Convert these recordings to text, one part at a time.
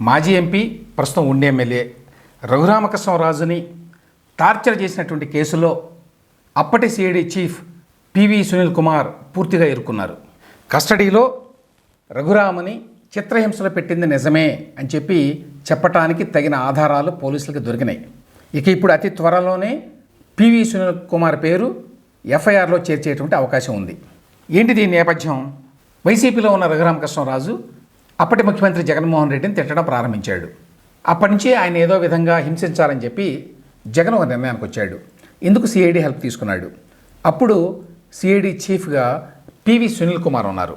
మాజీ ఎంపీ ప్రస్తుతం ఉండే ఎమ్మెల్యే రఘురామకృష్ణరాజుని టార్చర్ చేసినటువంటి కేసులో అప్పటి CID chief P V Sunil Kumar పూర్తిగా ఇరుక్కున్నారు. కస్టడీలో రఘురామని చిత్రహింసలు పెట్టింది నిజమే అని చెప్పి చెప్పటానికి తగిన ఆధారాలు పోలీసులకు దొరికినాయి. ఇక ఇప్పుడు అతి త్వరలోనే పివి సునీల్ కుమార్ పేరు ఎఫ్ఐఆర్లో చేర్చేటువంటి అవకాశం ఉంది. ఏంటి దీని నేపథ్యం? వైసీపీలో ఉన్న రఘురామకృష్ణరాజు అప్పటి ముఖ్యమంత్రి జగన్మోహన్ రెడ్డిని తిట్టడం ప్రారంభించాడు. అప్పటి నుంచి ఆయన ఏదో విధంగా హింసించాలని చెప్పి జగన్ ఒక నిర్ణయానికి వచ్చాడు. ఇందుకు సిఐడి హెల్ప్ తీసుకున్నాడు. అప్పుడు సిఐడి చీఫ్గా పివి సునీల్ కుమార్ ఉన్నారు.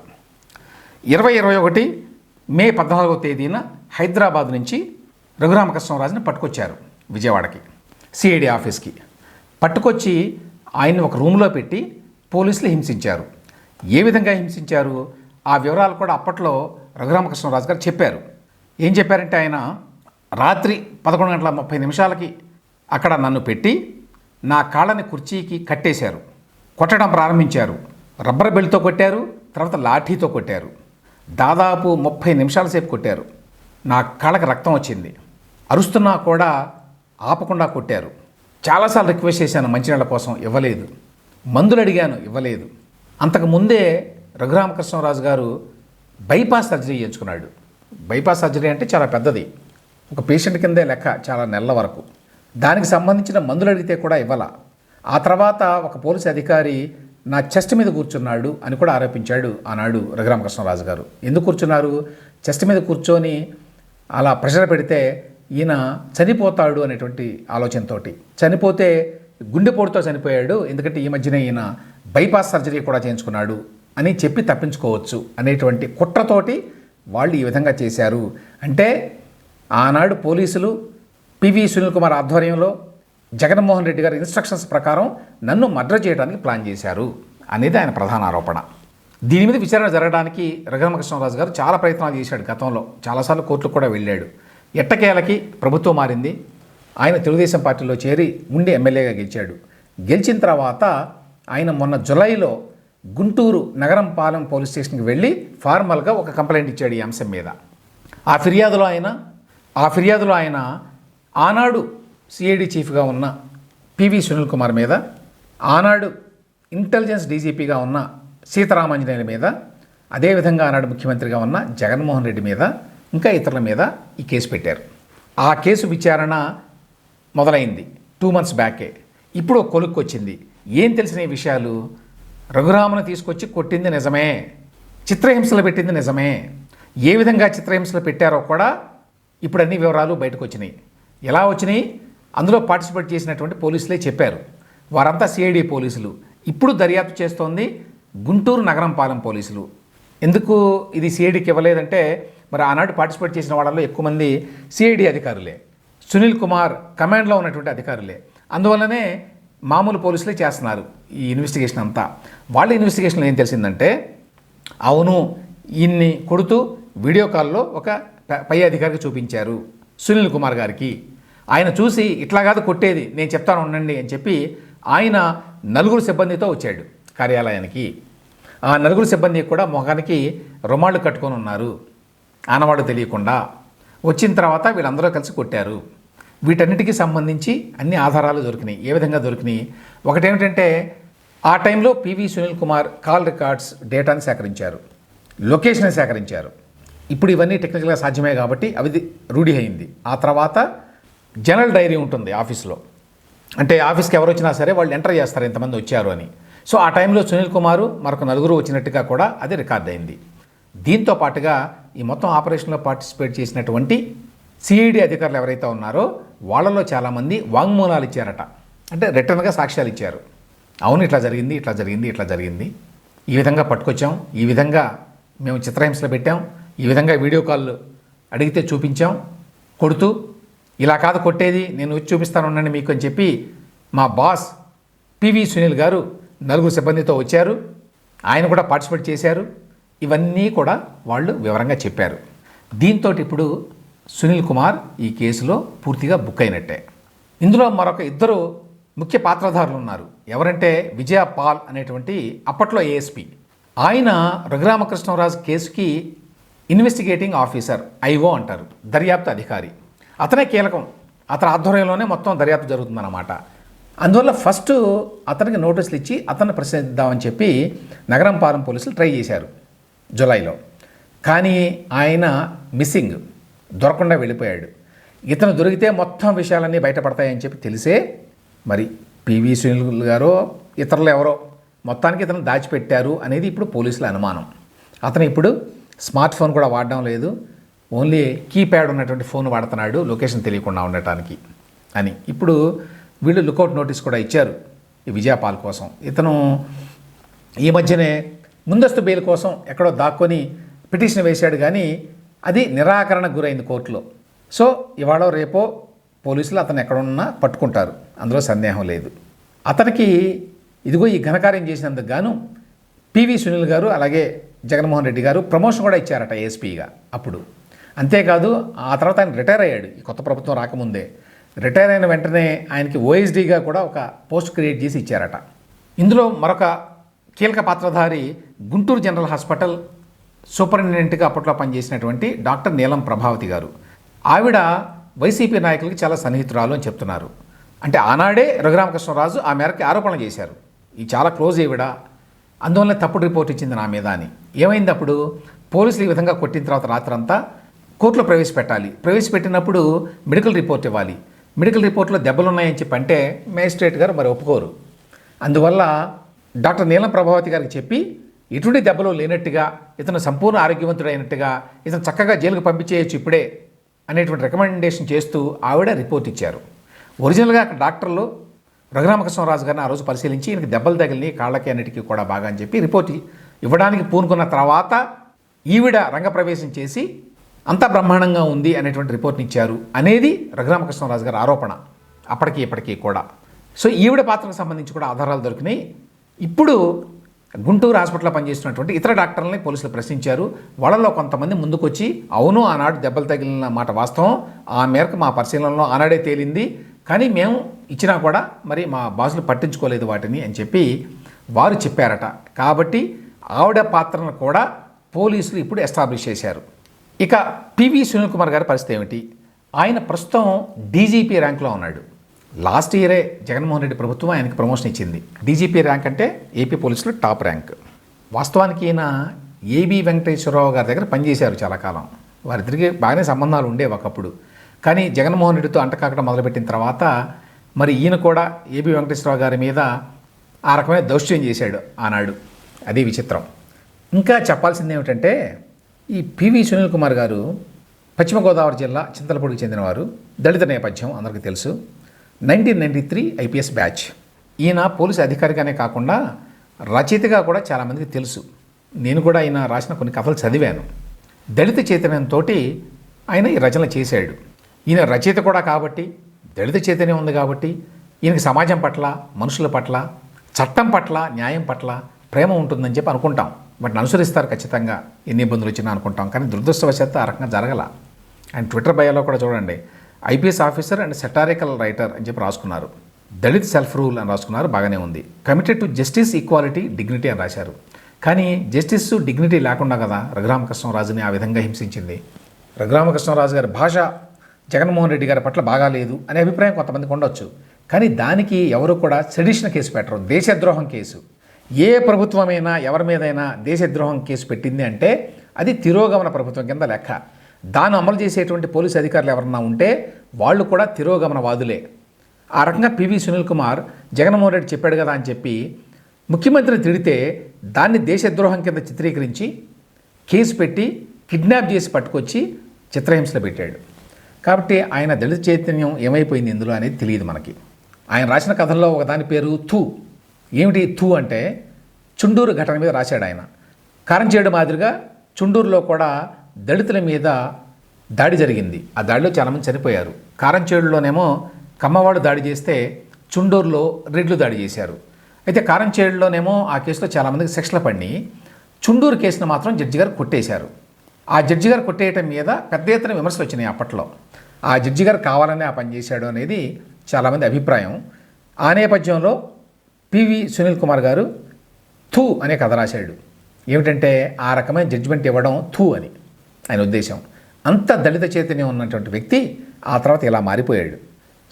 ఇరవై ఇరవై ఒకటి మే పద్నాలుగవ తేదీన హైదరాబాద్ నుంచి రఘురామకృష్ణరాజుని పట్టుకొచ్చారు విజయవాడకి సిఐడి ఆఫీస్కి. పట్టుకొచ్చి ఆయన్ని ఒక రూమ్లో పెట్టి పోలీసులు హింసించారు. ఏ విధంగా హింసించారు? ఆ వివరాలు కూడా అప్పట్లో రఘురామకృష్ణరాజు గారు చెప్పారు. ఏం చెప్పారంటే ఆయన రాత్రి పదకొండు గంటల ముప్పై నిమిషాలకి అక్కడ నన్ను పెట్టి నా కాళ్ళని కుర్చీకి కట్టేశారు. కొట్టడం ప్రారంభించారు. రబ్బర్ బెల్ట్తో కొట్టారు తర్వాత లాఠీతో కొట్టారు. దాదాపు ముప్పై నిమిషాల సేపు కొట్టారు. నా కాళ్ళకి రక్తం వచ్చింది. అరుస్తున్నా కూడా ఆపకుండా కొట్టారు. చాలాసార్లు రిక్వెస్ట్ చేశాను మంచినీళ్ళ కోసం ఇవ్వలేదు. మందులు అడిగాను ఇవ్వలేదు. అంతకు ముందే రఘురామకృష్ణరాజు గారు బైపాస్ సర్జరీ చేయించుకున్నాడు. బైపాస్ సర్జరీ అంటే చాలా పెద్దది. ఒక పేషెంట్ కిందే లెక్క చాలా నెలల వరకు. దానికి సంబంధించిన మందులు అడిగితే కూడా ఇవ్వాల. ఆ తర్వాత ఒక పోలీసు అధికారి నా చెస్ట్ మీద కూర్చున్నాడు అని కూడా ఆరోపించాడు ఆనాడు రఘురామకృష్ణరాజు గారు. ఎందుకు కూర్చున్నారు? చెస్ట్ మీద కూర్చొని అలా ప్రెషర్ పెడితే ఈయన చనిపోతాడు అనేటువంటి ఆలోచనతోటి. చనిపోతే గుండెపోటుతో చనిపోయాడు. ఎందుకంటే ఈ మధ్యనే ఈయన బైపాస్ సర్జరీ కూడా చేయించుకున్నాడు. అని చెప్పి తప్పించుకోవచ్చు అనేటువంటి కుట్రతోటి వాళ్ళు ఈ విధంగా చేశారు. అంటే ఆనాడు పోలీసులు పివి సునీల్ కుమార్ ఆధ్వర్యంలో జగన్మోహన్ రెడ్డి గారి ఇన్స్ట్రక్షన్స్ ప్రకారం నన్ను మర్డర్ చేయడానికి ప్లాన్ చేశారు అనేది ఆయన ప్రధాన ఆరోపణ. దీని మీద విచారణ జరగడానికి రఘురామకృష్ణరాజు గారు చాలా ప్రయత్నాలు చేశాడు గతంలో. చాలాసార్లు కోర్టుకు కూడా వెళ్ళాడు. ఎట్టకేలకి ప్రభుత్వం మారింది. ఆయన తెలుగుదేశం పార్టీలో చేరి ఉండి ఎమ్మెల్యేగా గెలిచాడు. గెలిచిన తర్వాత ఆయన మొన్న జులైలో గుంటూరు నగరం పాలెం పోలీస్ స్టేషన్కి వెళ్ళి ఫార్మల్గా ఒక కంప్లైంట్ ఇచ్చాడు ఈ అంశం మీద. ఆ ఫిర్యాదులో ఆయన ఆ ఫిర్యాదులో ఆయన ఆనాడు సిఐడి చీఫ్గా ఉన్న పివి సునీల్ కుమార్ మీద ఆనాడు ఇంటెలిజెన్స్ డీజీపీగా ఉన్న సీతారామాంజనేయుల మీద అదేవిధంగా ఆనాడు ముఖ్యమంత్రిగా ఉన్న జగన్మోహన్ రెడ్డి మీద ఇంకా ఇతరుల మీద ఈ కేసు పెట్టారు. ఆ కేసు విచారణ మొదలైంది. టూ మంత్స్ బ్యాకే. ఇప్పుడు కొలుక్కొచ్చింది. ఏం తెలిసిన విషయాలు? రఘురామును తీసుకొచ్చి కొట్టింది నిజమే. చిత్రహింసలు పెట్టింది నిజమే. ఏ విధంగా చిత్రహింసలు పెట్టారో కూడా ఇప్పుడు అన్ని వివరాలు బయటకు వచ్చినాయి ఎలా వచ్చినాయి? అందులో పార్టిసిపేట్ చేసినటువంటి పోలీసులే చెప్పారు. వారంతా సిఐడి పోలీసులు. ఇప్పుడు దర్యాప్తు చేస్తోంది గుంటూరు నగరం పాలెం పోలీసులు. ఎందుకు ఇది సిఐడికి ఇవ్వలేదంటే మరి ఆనాడు పార్టిసిపేట్ చేసిన వాళ్ళలో ఎక్కువ మంది సిఐడి అధికారులే. సునీల్ కుమార్ కమాండ్లో ఉన్నటువంటి అధికారులే. అందువల్లనే మామూలు పోలీసులే చేస్తున్నారు ఈ ఇన్వెస్టిగేషన్ అంతా. వాళ్ళ ఇన్వెస్టిగేషన్లో ఏం తెలిసిందంటే అవును ఇన్ని కొడుతూ వీడియో కాల్లో ఒక పై అధికారికి చూపించారు సునీల్ కుమార్ గారికి. ఆయన చూసి ఇట్లా కాదు కొట్టేది నేను చెప్తాను ఉండండి అని చెప్పి ఆయన నలుగురు సిబ్బందితో వచ్చాడు కార్యాలయానికి. ఆ నలుగురు సిబ్బంది కూడా మొహానికి రుమాళ్ళు కట్టుకొని ఉన్నారు. ఆనవాడు తెలియకుండా. వచ్చిన తర్వాత వీళ్ళందరూ కలిసి కొట్టారు. వీటన్నిటికీ సంబంధించి అన్ని ఆధారాలు దొరికినాయి. ఏ విధంగా దొరికినాయి? ఒకటేమిటంటే ఆ టైంలో P V Sunil Kumar call records డేటాని సేకరించారు. లొకేషన్ సేకరించారు. ఇప్పుడు ఇవన్నీ టెక్నికల్గా సాధ్యమే కాబట్టి అవి రూఢి అయింది. ఆ తర్వాత జనరల్ డైరీ ఉంటుంది ఆఫీస్లో. అంటే ఆఫీస్కి ఎవరు వచ్చినా సరే వాళ్ళు ఎంటర్ చేస్తారు ఇంతమంది వచ్చారు అని. సో ఆ టైంలో సునీల్ కుమారు మరొక నలుగురు వచ్చినట్టుగా కూడా అది రికార్డ్ అయింది. దీంతో పాటుగా ఈ మొత్తం ఆపరేషన్లో పార్టిసిపేట్ చేసినటువంటి సిఐడి అధికారులు ఎవరైతే ఉన్నారో వాళ్ళలో చాలామంది వాంగ్మూలాలు ఇచ్చారట. అంటే రిటర్న్గా సాక్ష్యాలు ఇచ్చారు. అవును ఇట్లా జరిగింది ఇట్లా జరిగింది ఇట్లా జరిగింది. ఈ విధంగా పట్టుకొచ్చాం ఈ విధంగా మేము చిత్రహింసలు పెట్టాం ఈ విధంగా వీడియో కాల్ అడిగితే చూపించాం కొడుతూ ఇలా కాదు కొట్టేది నేను వచ్చి చూపిస్తాను ఉండండి మీకు అని చెప్పి మా బాస్ పివి సునీల్ గారు నలుగురు సిబ్బందితో వచ్చారు. ఆయన కూడా పార్టిసిపేట్ చేశారు. ఇవన్నీ కూడా వాళ్ళు వివరంగా చెప్పారు. దీంతో ఇప్పుడు సునీల్ కుమార్ ఈ కేసులో పూర్తిగా బుక్ అయినట్టే. ఇందులో మరొక ఇద్దరు ముఖ్య పాత్రధారులు ఉన్నారు. ఎవరంటే విజయ పాల్ అనేటువంటి అప్పట్లో ఏఎస్పి ఆయన రఘురామకృష్ణరాజు కేసుకి ఇన్వెస్టిగేటింగ్ ఆఫీసర్ ఐఓ అంటారు దర్యాప్తు అధికారి. అతనే కీలకం. అతని ఆధ్వర్యంలోనే మొత్తం దర్యాప్తు జరుగుతుందన్నమాట. అందువల్ల ఫస్ట్ అతనికి నోటీసులు ఇచ్చి అతన్ని ప్రశ్నిద్దామని చెప్పి నగరంపాలెం పోలీసులు ట్రై చేశారు జులైలో. కానీ ఆయన మిస్సింగ్. దొరకకుండా వెళ్ళిపోయాడు. ఇతను దొరికితే మొత్తం విషయాలన్నీ బయటపడతాయని చెప్పి తెలిసే మరి పివి సునీల్ గారో ఇతరులు ఎవరో మొత్తానికి ఇతను దాచిపెట్టారు అనేది ఇప్పుడు పోలీసుల అనుమానం. అతను ఇప్పుడు స్మార్ట్ ఫోన్ కూడా వాడడం లేదు. ఓన్లీ కీప్యాడ్ ఉన్నటువంటి ఫోన్ వాడుతున్నాడు లొకేషన్ తెలియకుండా ఉండటానికి అని. ఇప్పుడు వీళ్ళు లుకౌట్ నోటీస్ కూడా ఇచ్చారు ఈ విజయపాల్ కోసం. ఇతను ఈ మధ్యనే ముందస్తు బెయిల్ కోసం ఎక్కడో దాక్కొని పిటిషన్ వేశాడు కానీ అది నిరాకరణ గురైంది కోర్టులో. సో ఇవాళ రేపో పోలీసులు అతను ఎక్కడున్నా పట్టుకుంటారు. అందులో సందేహం లేదు. అతనికి ఇదిగో ఈ ఘనకార్యం చేసినందుకు గాను పివి సునీల్ గారు అలాగే జగన్మోహన్ రెడ్డి గారు ప్రమోషన్ కూడా ఇచ్చారట ఏఎస్పీగా అప్పుడు. అంతేకాదు ఆ తర్వాత ఆయన రిటైర్ అయ్యాడు. ఈ కొత్త ప్రభుత్వం రాకముందే. రిటైర్ అయిన వెంటనే ఆయనకి ఓఎస్డీగా కూడా ఒక పోస్ట్ క్రియేట్ చేసి ఇచ్చారట. ఇందులో మరొక కీలక పాత్రధారి గుంటూరు జనరల్ హాస్పిటల్ సూపరింటెండెంట్గా అప్పట్లో పనిచేసినటువంటి డాక్టర్ నీలం ప్రభావతి గారు. ఆవిడ వైసీపీ నాయకులకి చాలా సన్నిహితురాలు అని చెప్తున్నారు. అంటే ఆనాడే రఘురామకృష్ణరాజు ఆ మేరకు ఆరోపణలు చేశారు. ఈ చాలా క్లోజ్ ఈవిడ. అందువల్ల తప్పుడు రిపోర్ట్ ఇచ్చింది నా మీద అని. ఏమైంది అప్పుడు? పోలీసులు ఈ విధంగా కొట్టిన తర్వాత రాత్రంతా కోర్టులో ప్రవేశపెట్టాలి. ప్రవేశపెట్టినప్పుడు మెడికల్ రిపోర్ట్ ఇవ్వాలి. మెడికల్ రిపోర్ట్లో దెబ్బలు ఉన్నాయని చెప్పి అంటే మేజిస్ట్రేట్ గారు మరి ఒప్పుకోరు. అందువల్ల డాక్టర్ నీలం ప్రభావతి గారికి చెప్పి ఎటువంటి దెబ్బలు లేనట్టుగా ఇతను సంపూర్ణ ఆరోగ్యవంతుడైనట్టుగా ఇతను చక్కగా జైలుకు పంపించేయచ్చు ఇప్పుడే అనేటువంటి రికమెండేషన్ చేస్తూ ఆవిడ రిపోర్ట్ ఇచ్చారు. ఒరిజినల్గా అక్కడ డాక్టర్లు రఘురామకృష్ణరాజు గారిని ఆ రోజు పరిశీలించి ఈయనకి దెబ్బలు తగిలినాయి కాళ్ళకి అన్నిటికీ కూడా బాగా అని చెప్పి రిపోర్ట్ ఇవ్వడానికి పూనుకున్న తర్వాత ఈవిడ రంగప్రవేశం చేసి అంతా బ్రహ్మాండంగా ఉంది అనేటువంటి రిపోర్ట్ని ఇచ్చారు అనేది రఘురామకృష్ణరాజు గారి ఆరోపణ. అప్పటికి ఇప్పటికీ కూడా. సో ఈవిడ పాత్రకు సంబంధించి కూడా ఆధారాలు దొరికినాయి. ఇప్పుడు గుంటూరు హాస్పిటల్లో పనిచేస్తున్నటువంటి ఇతర డాక్టర్లని పోలీసులు ప్రశ్నించారు. వాళ్ళలో కొంతమంది ముందుకొచ్చి అవును ఆనాడు దెబ్బలు తగిలిన మాట వాస్తవం. ఆ మేరకు మా పరిశీలనలో ఆనాడే తేలింది. కానీ మేము ఇచ్చినా కూడా మరి మా బాసులు పట్టించుకోలేదు వాటిని అని చెప్పి వారు చెప్పారట. కాబట్టి ఆవిడ పాత్రను కూడా పోలీసులు ఇప్పుడు ఎస్టాబ్లిష్ చేశారు. ఇక పివి సునీల్ కుమార్ గారి పరిస్థితి ఏమిటి? ఆయన ప్రస్తుతం డీజీపీ ర్యాంక్లో ఉన్నాడు. లాస్ట్ ఇయరే జగన్మోహన్ రెడ్డి ప్రభుత్వం ఆయనకి ప్రమోషన్ ఇచ్చింది. డీజీపీ ర్యాంక్ అంటే ఏపీ పోలీసులో టాప్ ర్యాంక్. వాస్తవానికి ఈయన ఏబి వెంకటేశ్వరరావు గారి దగ్గర పనిచేశారు చాలా కాలం. వారిద్దరికి బాగానే సంబంధాలు ఉండేవి ఒకప్పుడు. కానీ జగన్మోహన్ రెడ్డితో అంటకాకడం మొదలుపెట్టిన తర్వాత మరి ఈయన కూడా ఏబి వెంకటేశ్వరరావు గారి మీద ఆ రకమైన దౌష్ట్యం చేశాడు ఆనాడు. అది విచిత్రం. ఇంకా చెప్పాల్సింది ఏమిటంటే ఈ పివి సునీల్ కుమార్ గారు పశ్చిమ గోదావరి జిల్లా చింతలపూడికి చెందినవారు. దళిత నేపథ్యం అందరికీ తెలుసు. Nineteen ninety three IPS batch. ఈయన పోలీసు అధికారిగానే కాకుండా రచయితగా కూడా చాలామందికి తెలుసు. నేను కూడా ఆయన రాసిన కొన్ని కథలు చదివాను. దళిత చైతన్యంతో ఆయన ఈ రచన చేశాడు. ఈయన రచయిత కూడా కాబట్టి దళిత చైతన్యం ఉంది కాబట్టి ఈయనకి సమాజం పట్ల మనుషుల పట్ల చట్టం పట్ల న్యాయం పట్ల ప్రేమ ఉంటుందని చెప్పి అనుకుంటాం. వాటిని అనుసరిస్తారు ఖచ్చితంగా. ఎన్ని ఇబ్బందులు వచ్చినా అనుకుంటాం. కానీ దురదృష్టవశాత్తు ఆ రకంగా జరగల. ఆయన ట్విట్టర్ బయోలో కూడా చూడండి. IPS officer and satirical writer అని చెప్పి రాసుకున్నారు. దళిత్ సెల్ఫ్ రూల్ అని రాసుకున్నారు బాగానే ఉంది. Committed to justice equality dignity అని రాశారు. కానీ జస్టిస్ డిగ్నిటీ లేకుండా కదా రఘురామకృష్ణరాజుని ఆ విధంగా హింసించింది. రఘురామకృష్ణరాజు గారి భాష జగన్మోహన్ రెడ్డి గారి పట్ల బాగా లేదు అనే అభిప్రాయం కొంతమందికి ఉండొచ్చు. కానీ దానికి ఎవరు కూడా సెడిషన్ కేసు పెట్టరు. దేశద్రోహం కేసు ఏ ప్రభుత్వమైనా ఎవరి మీదైనా దేశద్రోహం కేసు పెట్టింది అంటే అది తిరోగమన ప్రభుత్వం కింద లెక్క. దాన్ని అమలు చేసేటువంటి పోలీసు అధికారులు ఎవరన్నా ఉంటే వాళ్ళు కూడా తిరోగమన వాదులే ఆ రకంగా పివి సునీల్ కుమార్ జగన్మోహన్ రెడ్డి చెప్పాడు కదా అని చెప్పి ముఖ్యమంత్రిని తిడితే దాన్ని దేశద్రోహం కింద చిత్రీకరించి కేసు పెట్టి కిడ్నాప్ చేసి పట్టుకొచ్చి చిత్రహింసలు పెట్టాడు. కాబట్టి ఆయన దళిత చైతన్యం ఏమైపోయింది ఇందులో అనేది తెలియదు మనకి. ఆయన రాసిన కథల్లో ఒక దాని పేరు థూ ఏమిటి థూ అంటే చుండూరు ఘటన మీద రాశాడు ఆయన. కారంచేడు మాదిరిగా చుండూరులో కూడా దళితుల మీద దాడి జరిగింది. ఆ దాడిలో చాలామంది చనిపోయారు. కారంచేడులోనేమో కమ్మవాడు దాడి చేస్తే చుండూరులో రెడ్లు దాడి చేశారు. అయితే కారంచేడులోనేమో ఆ కేసులో చాలామందికి శిక్షలు పడినాయి చుండూరు కేసును మాత్రం జడ్జి గారు కొట్టేశారు. ఆ జడ్జి గారు కొట్టేయటం మీద పెద్ద ఎత్తున విమర్శలు వచ్చినాయి అప్పట్లో. ఆ జడ్జి గారు కావాలనే ఆ పని చేశాడు అనేది చాలామంది అభిప్రాయం. ఆ నేపథ్యంలో పివి సునీల్ కుమార్ గారు థూ అనే కథ రాశాడు. ఏమిటంటే ఆ రకమైన జడ్జిమెంట్ ఇవ్వడం థూ అని. ఆయన ఉద్దేశం. అంత దళిత చైతన్యం ఉన్నటువంటి వ్యక్తి ఆ తర్వాత ఇలా మారిపోయాడు.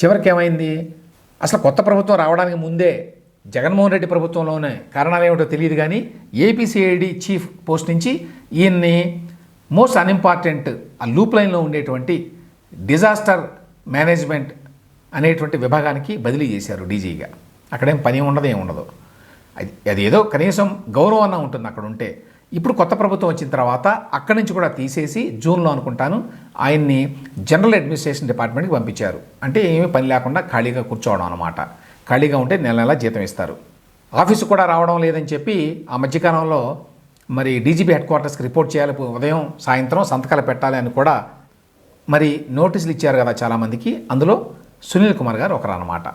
చివరికి ఏమైంది? అసలు కొత్త ప్రభుత్వం రావడానికి ముందే జగన్మోహన్ రెడ్డి ప్రభుత్వంలోనే కారణాలు ఏమిటో తెలియదు కానీ ఏపీసీఐడి చీఫ్ పోస్ట్ నుంచి ఈయన్ని మోస్ట్ అన్ఇంపార్టెంట్ ఆ లూప్ లైన్లో ఉండేటువంటి డిజాస్టర్ మేనేజ్మెంట్ అనేటువంటి విభాగానికి బదిలీ చేశారు డీజీగా అక్కడేం పని ఉండదు ఏం ఉండదు. అది అది ఏదో కనీసం గౌరవం అన్న ఉంటుంది అక్కడ ఉంటే. ఇప్పుడు కొత్త ప్రభుత్వం వచ్చిన తర్వాత అక్కడి నుంచి కూడా తీసేసి జూన్లో అనుకుంటాను ఆయన్ని జనరల్ అడ్మినిస్ట్రేషన్ డిపార్ట్మెంట్కి పంపించారు. అంటే ఏమీ పని లేకుండా ఖాళీగా కూర్చోవడం అనమాట ఖాళీగా ఉంటే నెల నెల జీతం ఇస్తారు. ఆఫీసు కూడా రావడం లేదని చెప్పి ఆ మధ్యకాలంలో మరి డీజీపీ హెడ్ క్వార్టర్స్కి రిపోర్ట్ చేయాలి ఉదయం సాయంత్రం సంతకాలు పెట్టాలి అని కూడా మరి నోటీసులు ఇచ్చారు కదా చాలామందికి. అందులో సునీల్ కుమార్ గారు ఒకరు అనమాట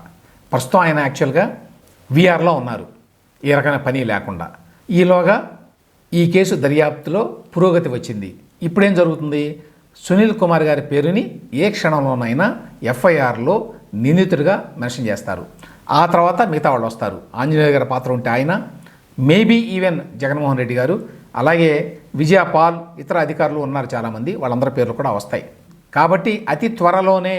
ప్రస్తుతం ఆయన యాక్చువల్గా వీఆర్లో ఉన్నారు. ఏ రకమైన పని లేకుండా. ఈలోగా ఈ కేసు దర్యాప్తులో పురోగతి వచ్చింది. ఇప్పుడేం జరుగుతుంది? సునీల్ కుమార్ గారి పేరుని ఏ క్షణంలోనైనా ఎఫ్ఐఆర్లో నిందితుడిగా మెన్షన్ చేస్తారు. ఆ తర్వాత మిగతా వాళ్ళు వస్తారు. ఆంజనేయ గారి పాత్ర ఉంటే ఆయన మేబీ ఈవెన్ జగన్మోహన్ రెడ్డి గారు అలాగే విజయ పాల్ ఇతర అధికారులు ఉన్నారు చాలామంది వాళ్ళందరి పేర్లు కూడా వస్తాయి. కాబట్టి అతి త్వరలోనే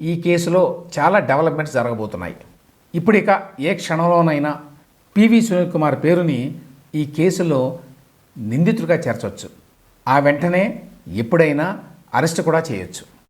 ఈ కేసులో చాలా డెవలప్మెంట్స్ జరగబోతున్నాయి. ఇప్పుడు ఇక ఏ క్షణంలోనైనా పివి సునీల్ కుమార్ పేరుని ఈ కేసులో నిందితుడిగా చేర్చవచ్చు ఆ వెంటనే ఎప్పుడైనా అరెస్ట్ కూడా చేయొచ్చు.